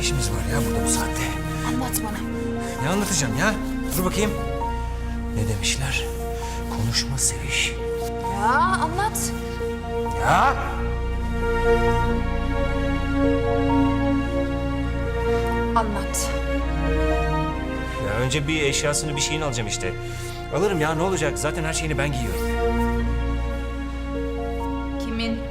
Ne işimiz var ya burada bu saatte? Anlat bana. Ne anlatacağım ya? Dur bakayım. Ne demişler? Konuşma seviş. Ya anlat. Ya. Anlat. Ya önce bir eşyasını bir şeyini alacağım işte. Alırım ya ne olacak? Zaten her şeyini ben giyiyorum. Kimin?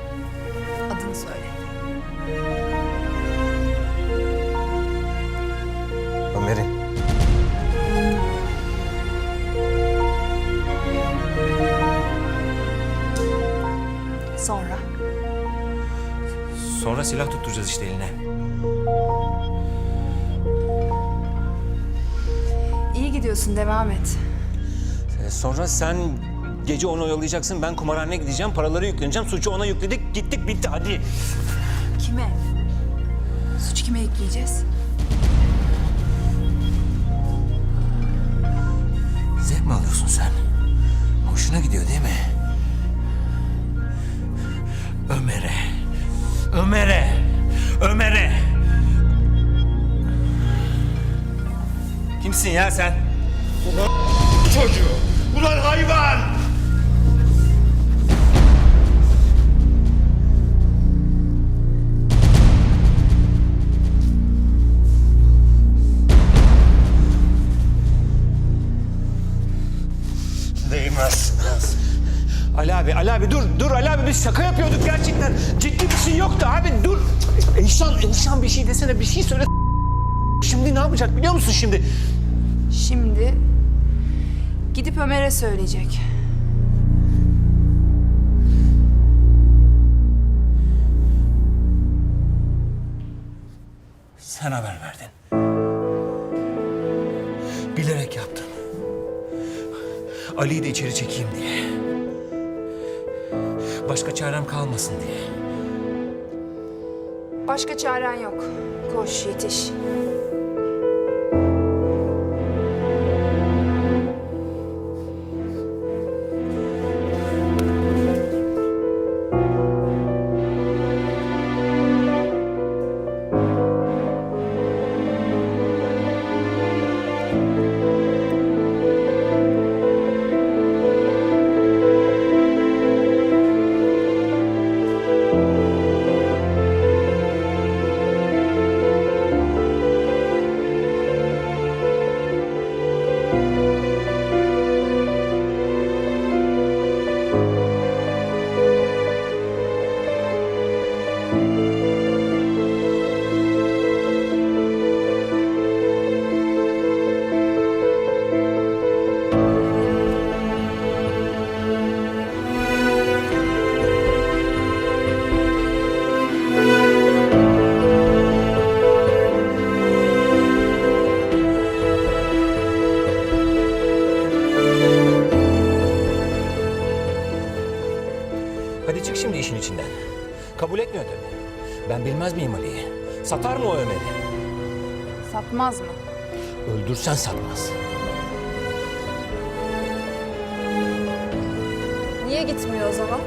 Sonra. Sonra silah tutturacağız işte eline. İyi gidiyorsun devam et. Ee, Sonra sen gece onu oyalayacaksın. Ben kumarhaneye gideceğim. Paraları yükleneceğim. Suçu ona yükledik. Gittik bitti hadi. Kime? Suç kime yükleyeceğiz? Ömer'e. Ömer'e. Kimsin ya sen? Çocuğu! Ulan hayvan! Ali abi, Ali abi dur, dur Ali abi biz şaka yapıyorduk gerçekten. Ciddi bir şey yoktu abi dur. Eyşan, Eyşan bir şey desene, bir şey söyle. Şimdi ne yapacak biliyor musun şimdi? Şimdi gidip Ömer'e söyleyecek. Sen haber verdin. Bilerek yaptın. Ali'yi de içeri çekeyim diye. Başka çarem kalmasın diye. Başka çaren yok. Koş yetiş. Çık şimdi işin içinden. Kabul etmiyor tabii. Ben bilmez miyim Ali'yi? Satar mı o Ömer'i? Satmaz mı? Öldürsen satmaz. Niye gitmiyor o zaman?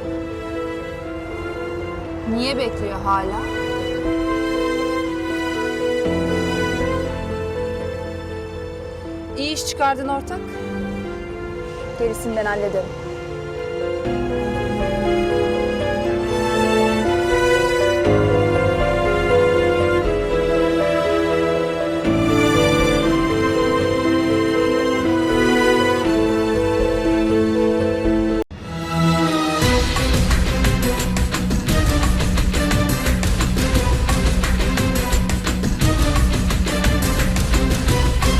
Niye bekliyor hala? İyi iş çıkardın ortak. Gerisinden hallederim.